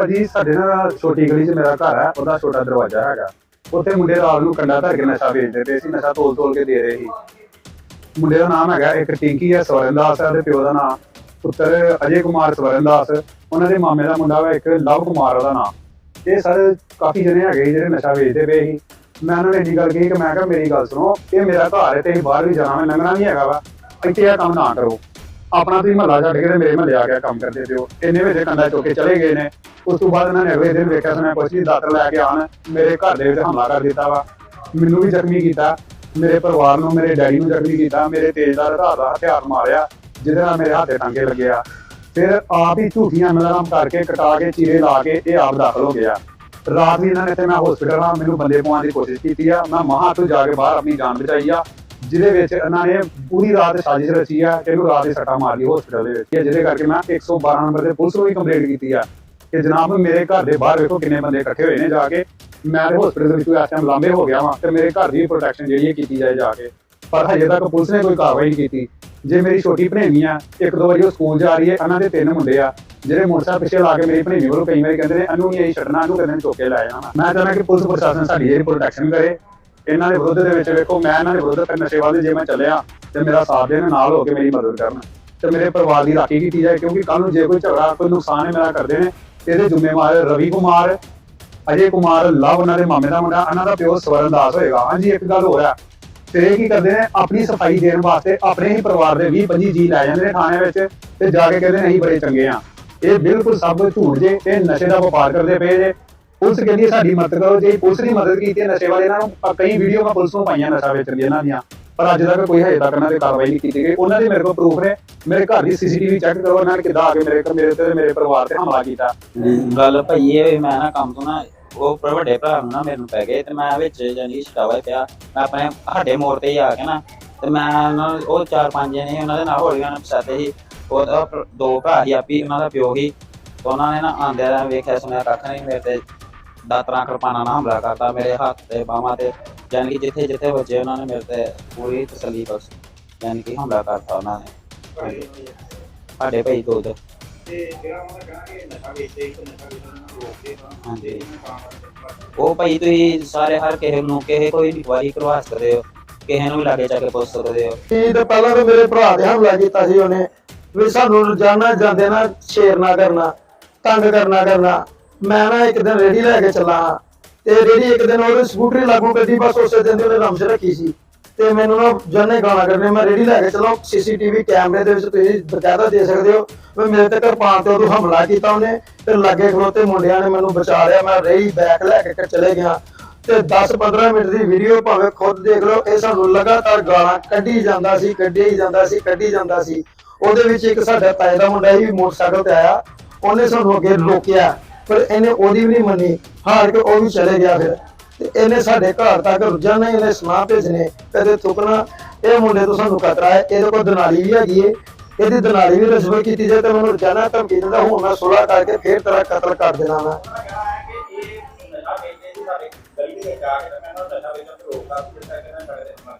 ਭਾਜੀ, ਸਾਡੇ ਨਾਲ ਛੋਟੀ ਗਲੀ 'ਚ ਮੇਰਾ ਘਰ ਹੈ ਉਹਦਾ ਛੋਟਾ ਦਰਵਾਜ਼ਾ ਹੈਗਾ। ਉੱਥੇ ਮੁੰਡੇ ਰਾਤ ਨੂੰ ਕੰਡਾ ਧਰ ਕੇ ਨਸ਼ਾ ਵੇਚਦੇ ਪਏ ਸੀ, ਨਸ਼ਾ ਤੋਲ ਤੋਲ ਕੇ ਦੇ ਰਹੇ ਸੀ। ਮੁੰਡੇ ਦਾ ਨਾਮ ਹੈਗਾ, ਇੱਕ ਟਿੰਕੀ ਹੈ ਸਵਰਨਦਾਸ ਹੈ ਤੇ ਪਿਓ ਦਾ ਨਾਮ। ਪੁੱਤਰ ਅਜੇ ਕੁਮਾਰ ਸਵਰਨਦਾਸ, ਉਹਨਾਂ ਦੇ ਮਾਮੇ ਦਾ ਮੁੰਡਾ ਵਾ, ਇੱਕ ਲਵ ਕੁਮਾਰ ਉਹਦਾ ਨਾਮ। ਇਹ ਸਾਰੇ ਕਾਫੀ ਜਣੇ ਹੈਗੇ ਜਿਹੜੇ ਨਸ਼ਾ ਵੇਚਦੇ ਪਏ ਸੀ। ਮੈਂ ਉਹਨਾਂ ਨੇ ਇੰਨੀ ਗੱਲ ਕਹੀ ਕਿ ਮੈਂ ਕਿਹਾ, ਮੇਰੀ ਗੱਲ ਸੁਣੋ, ਇਹ ਮੇਰਾ ਘਰ ਹੈ ਤੇ ਬਾਹਰ ਵੀ ਜਾਣਾ, ਮੈਂ ਲੰਘਣਾ ਨਹੀਂ ਹੈਗਾ ਵਾ। ਇੱਥੇ ਇਹ ਕੰਮ ਨਾ ਕਰੋ। ਆਪਣਾ ਤੁਸੀਂ ਮਹੱਲਾ ਛੱਡ ਕੇ ਤੇ ਮੇਰੇ ਮਹੱਲੇ ਆ ਕੇ ਕੰਮ ਕਰਦੇ ਪਿਓ। ਇੰਨੇ ਵਿੱਚ ਕੰਡਾ ਚੁੱਕ ਕੇ ਚਲੇ ਗਏ ਨੇ। ਉਸ ਤੋਂ ਬਾਅਦ ਇਹਨਾਂ ਨੇ ਅਗਲੇ ਦਿਨ ਵੇਖਿਆ ਸੀ ਮੈਂ ਕੁਛ ਨਹੀਂ ਦਾਤਰ ਲੈ ਕੇ ਆਣ ਮੇਰੇ ਘਰ ਦੇ ਵਿੱਚ ਹਮਲਾ ਕਰ ਦਿੱਤਾ ਵਾ। ਮੈਨੂੰ ਵੀ ਜ਼ਖਮੀ ਕੀਤਾ। ਮੇਰੇ ਪਰਿਵਾਰ ਨੂੰ, ਮੇਰੇ ਡੈਡੀ ਨੂੰ ਜ਼ਖਮੀ ਕੀਤਾ। ਮੇਰੇ ਤੇਜ਼ਦਾਰ ਆਧਾਰ ਦਾ ਹਥਿਆਰ ਮਾਰਿਆ, ਜਿਹਦੇ ਨਾਲ ਮੇਰੇ ਹੱਥੇ ਟਾਂਗੇ ਲੱਗਿਆ ਫਿਰ ਆਪ ਹੀ ਝੂਠੀਆਂ ਮਲਾਮ ਕਰਕੇ ਕਟਾ ਕੇ ਚੀਰੇ ਲਾ ਕੇ ਇਹ ਆਪ ਦਾਖਲ ਹੋ ਗਿਆ। ਰਾਤ ਵੀ ਇਹਨਾਂ ਨੇ ਤੇ ਮੈਂ ਹਸਪੀਟਲ ਆ। ਮੈਨੂੰ ਬੰਦੇ ਪਵਾਉਣ ਦੀ ਕੋਸ਼ਿਸ਼ ਕੀਤੀ ਆ। ਮੈਂ ਮਹਾਂ ਤੋਂ ਜਾ ਕੇ ਬਾਹਰ ਆਪਣੀ ਜਾਨ ਬਚਾਈ ਆ। ਜਿਹਦੇ ਵਿੱਚ ਇਹਨਾਂ ਨੇ ਪੂਰੀ ਰਾਤ ਸਾਜ਼ਿਸ਼ ਰਚੀ ਆ ਕਿ ਇਹਨੂੰ ਰਾਤ ਦੀ ਸੱਟਾਂ ਮਾਰ ਲਈ ਹਸਪੀਟਲ ਦੇ ਵਿੱਚ। ਜਿਹਦੇ ਕਰਕੇ ਮੈਂ 112 ਨੰਬਰ ਤੇ ਪੁਲਿਸ ਨੂੰ ਵੀ ਕੰਪਲੇਂਟ ਕੀਤੀ ਆ ਕਿ ਜਨਾਬ ਮੇਰੇ ਘਰ ਦੇ ਬਾਹਰ ਵੇਖੋ ਕਿੰਨੇ ਬੰਦੇ ਇਕੱਠੇ ਹੋਏ ਨੇ ਜਾ ਕੇ। ਮੈਂ ਤੇ ਹਸਪੀਟਲ ਦੇ ਵਿੱਚ ਇਸ ਟਾਈਮ ਲਾਂਬੇ ਹੋ ਗਿਆ ਵਾਂ ਤੇ ਮੇਰੇ ਘਰ ਦੀ ਪ੍ਰੋਟੈਕਸ਼ਨ ਜਿਹੜੀ ਹੈ ਕੀਤੀ ਜਾਏ ਜਾ ਕੇ। ਪਰ ਹਜੇ ਤੱਕ ਪੁਲਿਸ ਨੇ ਕੋਈ ਕਾਰਵਾਈ ਨਹੀਂ ਕੀਤੀ। ਜੇ ਮੇਰੀ ਛੋਟੀ ਭਣੇਵੀਂ ਆ ਇੱਕ ਦੋ ਵਾਰੀ ਉਹ ਸਕੂਲ ਜਾ ਰਹੀ ਹੈ, ਇਹਨਾਂ ਦੇ ਤਿੰਨ ਮੁੰਡੇ ਆ, ਜਿਹੜੇ ਮੋਟਰਸਾਈਕਲ ਪਿੱਛੇ ਲਾ ਕੇ ਮੇਰੀ ਭਣੇਵੀਂ ਵੱਲੋਂ ਕਈ ਵਾਰੀ ਕਹਿੰਦੇ ਨੇ, ਇਹਨੂੰ ਨਹੀਂ ਅਸੀਂ ਛੱਡਣਾ, ਇਹਨੂੰ ਕਹਿੰਦੇ ਨੇ ਚੁੱਕ ਕੇ ਲੈ ਜਾਣਾ। ਮੈਂ ਚਾਹੁੰਦਾ ਕਿ ਪੁਲਿਸ ਪ੍ਰਸ਼ਾਸਨ ਸਾਡੀ ਇਹ ਪ੍ਰੋਟੈਕਸ਼ਨ ਕਰੇ। ਇਹਨਾਂ ਦੇ ਵਿਰੁੱਧ ਦੇ ਵਿੱਚ ਵੇਖੋ, ਮੈਂ ਇਹਨਾਂ ਦੇ ਵਿਰੁੱਧ ਤੇ ਨਸ਼ੇ ਵਾਲੇ ਜੇ ਮੈਂ ਚੱਲਿਆ, ਤੇ ਮੇਰਾ ਸਾਥ ਦੇਣ ਨਾਲ ਹੋ ਕੇ ਮੇਰੀ ਮਦਦ ਕਰਨ। ਤੇ ਮੇਰੇ ਪਰਿਵਾਰ ਦੀ ਰਾਖੀ ਕੀਤੀ ਜਾਏ, ਕਿਉਂਕਿ ਕੱਲ ਨੂੰ ਜੇ ਕੋਈ ਝਗੜਾ, ਕੋਈ ਨੁਕਸਾਨ ਹੈ ਮੇਰਾ ਕਰਦੇ ਨੇ ਇਹਦੇ ਜ਼ਿੰਮੇਵਾਰ ਰਵੀ ਕੁਮਾਰ, ਅਜੇ ਕੁਮਾਰ ਲਵ ਉਹਨਾਂ ਦੇ ਮਾਮੇ ਦਾ ਮੁੰਡਾ, ਇਹਨਾਂ ਦਾ ਪਿਓ ਸਵਰਨ ਦਾਸ ਹੋਏਗਾ। ਹਾਂਜੀ, ਇੱਕ ਗੱਲ ਹੋਰ ਆ ਤੇ ਇਹ ਕੀ ਕਰਦੇ ਨੇ, ਆਪਣੀ ਸਫ਼ਾਈ ਦੇਣ ਵਾਸਤੇ ਆਪਣੇ ਹੀ ਪਰਿਵਾਰ ਦੇ 20 25 ਜੀ ਲੈ ਜਾਂਦੇ ਨੇ ਥਾਣੇ ਵਿੱਚ, ਤੇ ਜਾ ਕੇ ਕਹਿੰਦੇ ਨੇ ਅਸੀਂ ਬੜੇ ਚੰਗੇ ਆ ਇਹ ਬਿਲਕੁਲ ਸਭ ਝੂਠ ਜੇ, ਇਹ ਨਸ਼ੇ ਦਾ ਵਪਾਰ ਕਰਦੇ ਪਏ ਜੇ ਪੁਲਿਸ ਕਹਿੰਦੀ ਸਾਡੀ ਮਦਦ ਕਰੋ, ਜੇ ਪੁਲਿਸ ਦੀ ਮਦਦ ਕੀਤੀ ਨਸ਼ੇ ਵਾਲੇ ਇਹਨਾਂ ਨੂੰ ਕਈ ਵੀਡੀਓ ਮੈਂ ਪੁਲਿਸ ਨੂੰ ਪਾਈਆਂ ਨਸ਼ਾ ਵੇਚਣ ਦੀਆਂ ਇਹਨਾਂ ਦੀਆਂ। ਪਰ ਅੱਜ ਤੱਕ ਕੋਈ ਹਜੇ ਤੱਕ ਇਹਨਾਂ ਤੇ ਕਾਰਵਾਈ ਨਹੀਂ ਕੀਤੀ ਗਈ। ਉਹਨਾਂ ਦੇ ਮੇਰੇ ਕੋਲ ਪ੍ਰੂਫ ਨੇ। ਮੇਰੇ ਘਰ ਦੀ ਸੀਸੀਟੀਵੀ ਚੈੱਕ ਕਰੋ, ਇਹਨਾਂ ਨੇ ਕਿੱਦਾਂ ਆ ਕੇ ਮੇਰੇ ਮੇਰੇ ਤੇ ਮੇਰੇ ਪਰਿਵਾਰ ਤੇ ਹਮਲਾ ਕੀਤਾ। ਗੱਲ ਭਈ ਇਹ ਮੈਂ ਨਾ ਕੰਮ ਤੋਂ ਨਾ, ਉਹ ਵੱਡੇ ਭਰਾ ਨਾ ਮੇਰੇ ਪੈ ਗਏ ਤੇ ਮੈਂ ਵਿੱਚ ਜਾਨੀ ਛਟਾਵਾ ਪਿਆ ਮੈਂ ਆਪਣੇ ਸਾਡੇ ਮੋੜ ਤੇ ਹੀ ਆ ਕੇ ਨਾ, ਤੇ ਮੈਂ ਉਹ ਚਾਰ ਪੰਜ ਜਣੇ ਉਹਨਾਂ ਦੇ ਨਾਲ ਹੋਲੀਆਂ ਨਾਲ ਫਸਾਤੇ ਸੀ। ਉਹਦਾ ਦੋ ਭਰਾ ਸੀ ਆਪੀ, ਉਹਨਾਂ ਦਾ ਪਿਓ ਸੀ। ਉਹਨਾਂ ਨੇ ਨਾ ਆਂਦਿਆਂ ਵੇਖਿਆ, ਸੁਣਿਆ ਕੱਖ ਨਹੀਂ ਮੇਰੇ ਤੇ। ਦਾਤਰਾਂ ਕਿਰਪਾਨਾਂ ਨਾਲ ਹਮਲਾ ਕਰਤਾ ਮੇਰੇ ਹੱਥ ਤੇ ਬਾਹਾਂ ਤੇ ਯਾਨੀ ਕਿ ਜਿੱਥੇ ਜਿੱਥੇ ਵੱਜੇ ਉਹਨਾਂ ਨੇ ਮੇਰੇ ਤੇ ਪੂਰੀ ਤਸੱਲੀ ਬਖਸ਼ ਯਾਨੀ ਕਿ ਹਮਲਾ ਕਰਤਾ ਉਹਨਾਂ ਨੇ। ਸਾਡੇ ਭਾਈ ਦੋ ਦੋ ਤੇ ਜਿਹੜਾ ਉਹਨਾਂ ਦਾ ਕਹਿਣਾ ਕਿ ਨਸ਼ਾ ਵੇਚਦੇ ਇੱਕ ਨਸ਼ਾ ਵੇਚਣ ਨੂੰ ਰੋਕਦੇ ਹਾਂਜੀ। ਤੇ ਤਾਂ ਉਹ ਭਾਈ ਤੁਸੀਂ ਸਾਰੇ ਹਰ ਕਿਸੇ ਨੂੰ ਕਿਸੇ ਕੋਈ ਇਨਕੁਆਇਰੀ ਕਰਵਾ ਸਕਦੇ ਹੋ ਕਿਸੇ ਨੂੰ ਵੀ ਲਾਗੇ ਜਾ ਕੇ ਪੁੱਛ ਸਕਦੇ ਹੋ ਕੀ ਤੇ ਪਹਿਲਾਂ ਤਾਂ ਮੇਰੇ ਭਰਾ ਦੇ ਹਮਲਾ ਕੀਤਾ ਸੀ ਉਹਨੇ ਵੀ ਸਾਨੂੰ ਰੋਜ਼ਾਨਾ ਜਾਂਦੇ ਨਾ ਸ਼ੇਰ ਨਾ ਕਰਨਾ ਤੰਗ ਕਰਨਾ ਕਰਨਾ ਮੈਂ ਨਾ ਇੱਕ ਦਿਨ ਰੇੜੀ ਲੈ ਕੇ ਚੱਲਾ ਤੇ ਰੇੜੀ ਇੱਕ ਦਿਨ ਉਹਦੇ ਸਕੂਟਰੀ ਲਾਗੂ ਕੱਢੀ ਬਸ ਉਸੇ ਦਿਨ ਦੀ ਉਹਨੇ ਰਮਸ਼ ਰੱਖੀ ਸੀ। ਤੇ ਮੈਨੂੰ ਨਾ ਜੰਨੇ ਗਾਣਾ ਕਰਨੇ ਮੈਂ ਰੇੜੀ ਲੈ ਕੇ ਚੱਲਾਂ ਸੀਸੀਟੀਵੀ ਕੈਮਰੇ ਦੇ ਵਿੱਚ ਤੁਸੀਂ ਬਕਾਇਦਾ ਦੇ ਸਕਦੇ ਹੋ। ਵੀ ਮੇਰੇ ਤੇ ਕਿਰਪਾਨ ਤੇ ਉਦੋਂ ਹਮਲਾ ਕੀਤਾ ਉਹਨੇ, ਤੇ ਲਾਗੇ ਖਲੋਤੇ ਮੁੰਡਿਆਂ ਨੇ ਮੈਨੂੰ ਬਚਾ ਲਿਆ। ਮੈਂ ਰੇੜੀ ਬੈਕ ਲੈ ਕੇ ਚਲੇ ਗਿਆ। ਤੇ 10-15 ਮਿੰਟ ਦੀ ਵੀਡੀਓ ਭਾਵੇਂ ਖੁਦ ਦੇਖ ਲਓ, ਇਹ ਸਾਨੂੰ ਲਗਾਤਾਰ ਗਾਲਾਂ ਕੱਢੀ ਜਾਂਦਾ ਸੀ, ਕੱਢੀ ਹੀ ਜਾਂਦਾ ਸੀ, ਕੱਢੀ ਜਾਂਦਾ ਸੀ। ਉਹਦੇ ਵਿੱਚ ਇੱਕ ਸਾਡਾ ਤਾਏ ਦਾ ਮੁੰਡਾ ਸੀ ਮੋਟਰਸਾਈਕਲ ਤੇ ਆਇਆ। ਉਹਨੇ ਸਾਨੂੰ ਅੱਗੇ ਰੋਕਿਆ। ਫਿਰ ਇਹਨੇ ਉਹਦੀ ਵੀ ਨਹੀਂ ਮੰਨੀ। ਹਾਰ ਕੇ ਉਹ ਵੀ ਚਲੇ ਗਿਆ ਫਿਰ। ਤੇ ਇਹਨੇ ਸਾਡੇ ਘਰ ਤੱਕ ਰੋਜ਼ਾਨਾ ਇਹਨੇ ਸੁਣਾ ਭੇਜਨੇ ਕਦੇ ਥੁਕਣਾ। ਇਹ ਮੁੰਡੇ ਤੋਂ ਸਾਨੂੰ ਖਤਰਾ ਹੈ। ਇਹਦੇ ਕੋਲ ਦਨਾਲੀ ਵੀ ਹੈਗੀ ਏ। ਇਹਦੀ ਦਨਾਲੀ ਵੀ ਰਸਮ ਕੀਤੀ ਜਾਏ ਤੇ ਮੈਨੂੰ ਰੋਜ਼ਾਨਾ ਧਮਕੀ ਦਿੰਦਾ, ਹੁਣ ਮੈਂ ਸੁਲਾਹ ਕਰਕੇ ਫੇਰ ਤੇਰਾ ਕਤਲ ਕਰ ਦੇਣਾ ਮੈਂ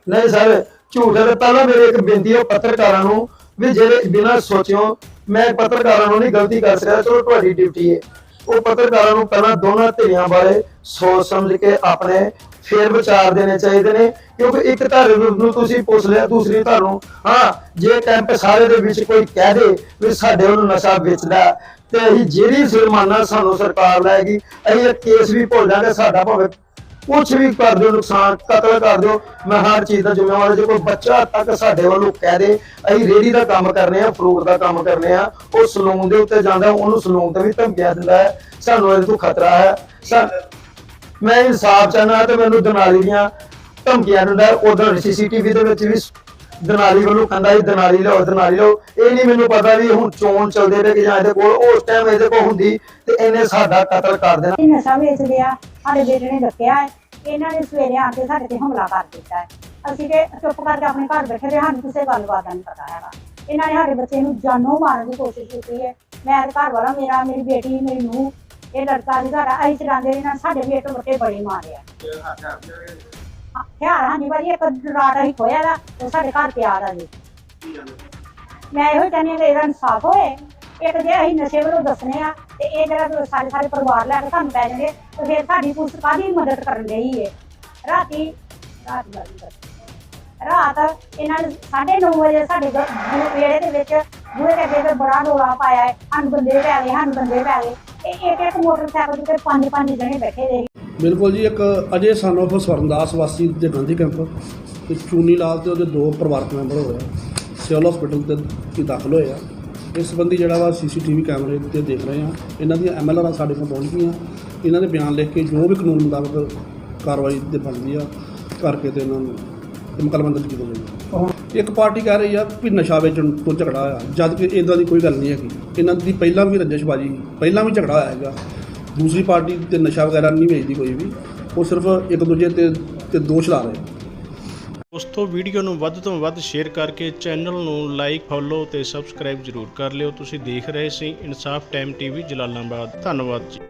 ਨਹੀਂ ਸਰ, ਝੂਠ ਹੈ ਪਹਿਲਾਂ ਮੇਰੇ ਇੱਕ ਬੇਨਤੀ ਹੈ ਪੱਤਰਕਾਰਾਂ ਨੂੰ ਵੀ ਜਿਹੜੇ ਬਿਨਾਂ ਸੋਚਿਓ, ਮੈਂ ਪੱਤਰਕਾਰਾਂ ਨੂੰ ਨਹੀਂ ਗਲਤੀ ਕਰ ਸਕਦਾ, ਚਲੋ ਤੁਹਾਡੀ ਡਿਊਟੀ ਹੈ ਉਹ ਪੱਤਰਕਾਰਾਂ ਨੂੰ ਪਹਿਲਾਂ ਦੋਨਾਂ ਧਿਰਾਂ ਬਾਰੇ ਸੋਚ ਸਮਝ ਕੇ ਆਪਣੇ ਫੇਰ ਵਿਚਾਰ ਦੇਣੇ ਚਾਹੀਦੇ ਨੇ, ਕਿਉਂਕਿ ਇੱਕ ਧਿਰ ਨੂੰ ਤੁਸੀਂ ਪੁੱਛ ਲਿਆ, ਦੂਸਰੀ ਧਰ ਨੂੰ, ਹਾਂ, ਜੇ ਕੈਂਪ ਸਾਰੇ ਦੇ ਵਿੱਚ ਕੋਈ ਕਹਿ ਦੇ ਵੀ ਸਾਡੇ ਉਹਨੂੰ ਨਸ਼ਾ ਵੇਚਦਾ ਤੇ ਅਸੀਂ ਜਿਹੜੀ ਜੁਰਮਾਨਾ ਸਾਨੂੰ ਸਰਕਾਰ ਲਾਏਗੀ, ਅਸੀਂ ਇਹ ਕੇਸ ਵੀ ਭੁੱਲ ਜਾਾਂਗੇ ਸਾਡਾ ਭਾਵੇਂ ਕੁਛ ਵੀ ਕਰ ਦਿਓ, ਨੁਕਸਾਨ ਕਤਲ ਕਰ ਦਿਓ, ਮੈਂ ਹਰ ਚੀਜ਼ ਦਾ ਜ਼ਿੰਮੇਵਾਰ ਜੇ ਕੋਈ ਬੱਚਾ ਤੱਕ ਸਾਡੇ ਵੱਲੋਂ ਕਹਿ ਦੇ, ਅਸੀਂ ਰੇੜੀ ਦਾ ਕੰਮ ਕਰਨੇ ਆ ਫਰੂਟ ਦਾ ਕੰਮ ਕਰਨੇ ਆ ਉਹ ਸਲੂਨ ਦੇ ਉੱਤੇ ਜਾਂਦਾ ਉਹਨੂੰ ਸਲੂਨ ਤੇ ਵੀ ਧਮਕੀਆਂ ਦਿੰਦਾ ਹੈ। ਸਾਨੂੰ ਇਹਦੇ ਤੋਂ ਖਤਰਾ ਹੈ। ਮੈਂ ਇਨਸਾਫ ਚਾਹਨਾ ਤੇ ਮੈਨੂੰ ਦਨਾਲੀ ਦੀਆਂ ਧਮਕੀਆਂ ਦਿੰਦਾ ਉਧਰ ਸੀਸੀਟੀਵੀ ਦੇ ਵਿੱਚ ਵੀ ਦਨਾਲੀ ਵੱਲੋਂ ਕਹਿੰਦਾ ਸੀ ਦਨਾਲੀ ਲਓ ਦਨਾਲੀ ਲਓ ਇਹ ਨਹੀਂ ਮੈਨੂੰ ਪਤਾ ਵੀ ਹੁਣ ਚੋਣ ਚੱਲਦੇ ਪਏ ਕਿ ਜਾਂ ਇਹਦੇ ਕੋਲ, ਉਸ ਟਾਈਮ ਇਹਦੇ ਕੋਲ ਹੁੰਦੀ ਤੇ ਇਹਨੇ ਸਾਡਾ ਕਤਲ ਕਰ ਦੇਣਾ। ਇਹ ਨਸ਼ਾ ਵੇਚਦੇ ਆ, ਸਾਡੇ ਬੇਟੇ ਨੇ ਦੱਸਿਆ ਹੈ। ਇਹਨਾਂ ਨੇ ਸਵੇਰੇ ਆ ਕੇ ਸਾਡੇ ਤੇ ਹਮਲਾ ਕਰ ਦਿੱਤਾ ਹੈ। ਅਸੀਂ ਤੇ ਚੁੱਪ ਕਰਕੇ ਆਪਣੇ ਘਰ ਬੈਠੇ ਰਹੇ ਸਾਨੂੰ ਕਿਸੇ ਗੱਲਬਾਤ ਦਾ ਨਹੀਂ ਪਤਾ ਹੈਗਾ। ਇਹਨਾਂ ਨੇ ਸਾਡੇ ਬੱਚੇ ਨੂੰ ਜਾਨੋਂ ਮਾਰਨ ਦੀ ਕੋਸ਼ਿਸ਼ ਕੀਤੀ ਹੈ। ਮੈਂ ਤੇ ਘਰ ਵਾਲਾ, ਮੇਰਾ, ਮੇਰੀ ਬੇਟੀ, ਮੇਰੀ ਨੂੰਹ, ਇਹ ਲੜਕਾ ਵੀ ਸਾਡਾ ਅਸੀਂ ਚਲਾਉਂਦੇ ਇਹਨਾਂ ਨੇ ਸਾਡੇ ਬੇਟੇ ਵੱਟੇ ਬੜੇ ਮਾਰਿਆ ਆ। ਹਥਿਆਰ ਹਾਂਜੀ ਭਾਜੀ, ਇੱਕ ਰਾਟ ਅਸੀਂ ਖੋਇਆ ਦਾ ਉਹ ਸਾਡੇ ਘਰ ਪਿਆ ਦਾ ਜੀ। ਮੈਂ ਇਹੋ ਚਾਹੁੰਦੀ ਹਾਂ ਕਿ ਇਹਦਾ ਇਨਸਾਫ ਹੋਏ। ਇੱਕ ਜੇ ਅਸੀਂ ਨਸ਼ੇ ਵੱਲੋਂ ਦੱਸਣੇ ਆ ਤੇ ਇਹ ਜਿਹੜਾ ਸਾਰੇ ਸਾਰੇ ਪਰਿਵਾਰ ਲੈ ਕੇ ਸਾਨੂੰ ਪੈ ਜਾਂਦੇ ਤੇ ਫਿਰ ਸਾਡੀ ਪੁਲਿਸ ਕਾਹਦੀ ਮਦਦ ਕਰਨ ਲਈ ਹੈ ਰਾਤੀ, ਰਾਤ ਗੱਲ ਦੱਸ ਰਾਤ ਇਹਨਾਂ ਨੇ 9:30 ਵਜੇ ਸਾਡੇ ਵਿਹੜੇ ਦੇ ਵਿੱਚ ਬੂਹੇ ਦੇ ਅੱਗੇ ਤੇ ਬੜਾ ਰੌਲਾ ਪਾਇਆ ਹੈ ਸਾਨੂੰ ਬੰਦੇ ਪੈ ਗਏ, ਸਾਨੂੰ ਬੰਦੇ ਪੈ ਗਏ। ਇਹ ਇੱਕ ਇੱਕ ਮੋਟਰਸਾਈਕਲ ਤੇ ਪੰਜ ਪੰਜ ਜਣੇ ਬੈਠੇ ਦੇ। ਬਿਲਕੁਲ ਜੀ, ਇੱਕ ਅਜੇ ਸਾਨੂੰ ਆਫ ਸਵਰਨਦਾਸ ਵਾਸੀ ਦੇ ਗਾਂਧੀ ਕੈਂਪ ਤੇ ਚੂਨੀ ਲਾਲ ਤੇ ਉਹਦੇ ਦੋ ਪਰਿਵਾਰਕ ਮੈਂਬਰ ਹੋਏ ਸਿਵਲ ਹਸਪੀਟਲ ਤੇ ਦਾਖਲ ਹੋਏ ਆ। ਇਸ ਸੰਬੰਧੀ ਜਿਹੜਾ ਵਾ ਸੀਸੀਟੀਵੀ ਕੈਮਰੇ ਤੇ ਦੇਖ ਰਹੇ ਹਾਂ। ਇਹਨਾਂ ਦੀਆਂ ਐਮਐਲਆਰ ਸਾਡੇ ਕੋਲ ਪਹੁੰਚ ਗਈਆਂ। ਇਹਨਾਂ ਦੇ ਬਿਆਨ ਲਿਖ ਕੇ ਜੋ ਵੀ ਕਾਨੂੰਨ ਮੁਤਾਬਕ ਕਾਰਵਾਈ ਦੇ ਬਣਦੀ ਆ, ਕਰਕੇ ਤੇ ਇਹਨਾਂ ਨੂੰ ਤੇ ਮੁਕੱਦਮਾ ਦਰਜ ਕੀਤਾ ਜਾਊਗਾ। ਇੱਕ ਪਾਰਟੀ ਕਹਿ ਰਹੀ ਆ ਵੀ ਨਸ਼ਾ ਵੇਚਣ ਤੋਂ ਝਗੜਾ ਹੋਇਆ ਜਦ ਕਿ ਇਦਾਂ ਦੀ ਕੋਈ ਗੱਲ ਨਹੀਂ ਹੈਗੀ। ਇਹਨਾਂ ਦੀ ਪਹਿਲਾਂ ਵੀ ਰੰਜਿਸ਼ਬਾਜੀ ਪਹਿਲਾਂ ਵੀ ਝਗੜਾ ਹੋਇਆ ਹੈਗਾ। ਦੂਸਰੀ ਪਾਰਟੀ ਤੇ ਨਸ਼ਾ ਵਗੈਰਾ ਨਹੀਂ ਵੇਚਦੀ ਕੋਈ ਵੀ। ਉਹ ਸਿਰਫ ਇੱਕ ਦੂਜੇ ਤੇ ਤੇ ਦੋਸ਼ ਲਾ ਰਹੇ। ਦੋਸਤੋ ਵੀਡੀਓ ਨੂੰ ਵੱਧ ਤੋਂ ਵੱਧ ਸ਼ੇਅਰ ਕਰਕੇ ਚੈਨਲ ਨੂੰ ਲਾਈਕ, ਫੋਲੋ ਤੇ ਸਬਸਕ੍ਰਾਈਬ ਜ਼ਰੂਰ ਕਰ ਲਿਓ। ਤੁਸੀਂ ਦੇਖ ਰਹੇ ਸੀ ਇਨਸਾਫ ਟਾਈਮ ਟੀਵੀ ਜਲਾਲਾਬਾਦ। ਧੰਨਵਾਦ ਜੀ।